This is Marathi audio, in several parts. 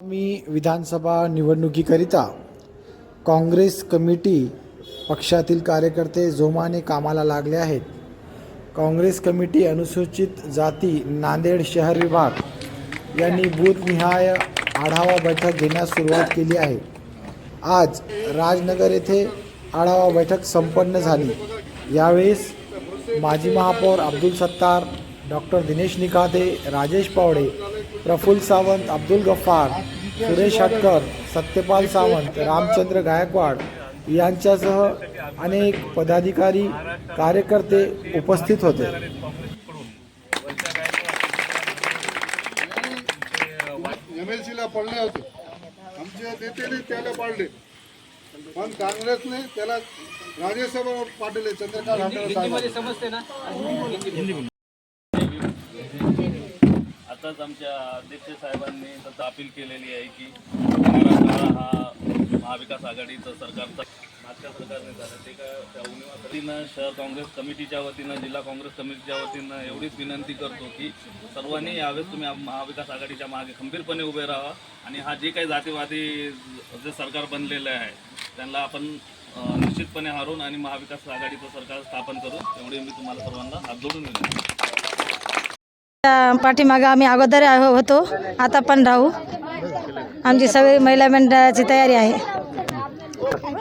मी विधानसभा निवडणुकीकरिता काँग्रेस कमिटी पक्षातील कार्यकर्ते जोमाने कामाला लागले आहेत. काँग्रेस कमिटी अनुसूचित जाती नांदेड शहर विभाग यांनी बूथनिहाय आढावा बैठक घेण्यास सुरुवात केली आहे. आज राजनगर येथे आढावा बैठक संपन्न झाली. यावेळेस माजी महापौर अब्दुल सत्तार डॉक्टर दिनेश निकाते राजेश पावडे प्रफुल्ल सावंत अब्दुल गफ्फार सुरेश हटकर सत्यपाल सावंत रामचंद्र गायकवाड यांच्यासह अनेक पदाधिकारी कार्यकर्ते उपस्थित होते. एम एल सीला पडले होते. आमचे नेत्याने त्याला पाडले. पण काँग्रेसने त्याला राज्यसभा पाठवले चंद्रकांत हंडे साहेबांनी. आताच आमच्या अध्यक्ष साहेबांनी तसं अपील केलेली आहे की मराठवाडा हा महाविकास आघाडीचं सरकारचा मागच्या सरकारने झालं. ते काय त्या वतीनं शहर काँग्रेस कमिटीच्या वतीनं जिल्हा काँग्रेस कमिटीच्या वतीनं एवढीच विनंती करतो की सर्वांनी यावेळेस तुम्ही महाविकास आघाडीच्या मागे खंबीरपणे उभे राहा आणि हा जे काही जातीवादी जे सरकार बनलेलं आहे त्यांना आपण निश्चितपणे हारून आणि महाविकास आघाडीचं सरकार स्थापन करू एवढी मी तुम्हाला सर्वांना हात जोडून विनंती पाठीमागं आम्ही अगोदर आहो- होतो. आता पण राहू. आमची सगळी महिला मंडळाची तयारी आहे.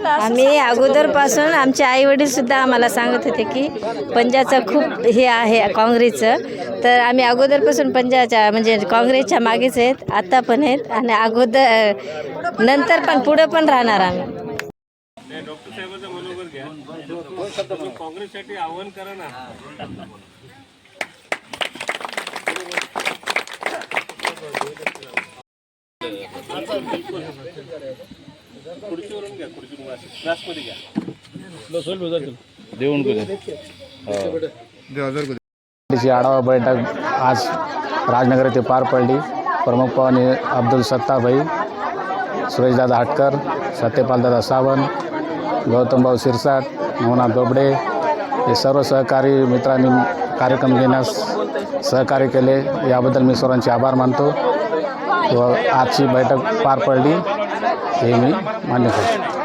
आम्ही अगोदरपासून आमचे आई वडील सुद्धा आम्हाला सांगत होते की पंजाचं खूप हे आहे काँग्रेसचं. तर आम्ही अगोदरपासून पंजाच्या म्हणजे काँग्रेसच्या मागेच आहेत आता पण आहेत आणि अगोदर नंतर पण पुढं पण राहणार आम्ही. ची आढावा बैठक आज राजनगर येथे पार पडली. प्रमुख पाहुणे अब्दुल सत्ताभाई सुरेशदादा हटकर सत्यपालदादा सावंत गौतमभाऊ सिरसाट मोहना बोबडे हे सर्व सहकारी मित्रांनी कार्यक्रम घेण्यास सहकार्य केले. याबद्दल मी सर्वांचे आभार मानतो. व आजची बैठक पार पडली हे मी मान्य करतो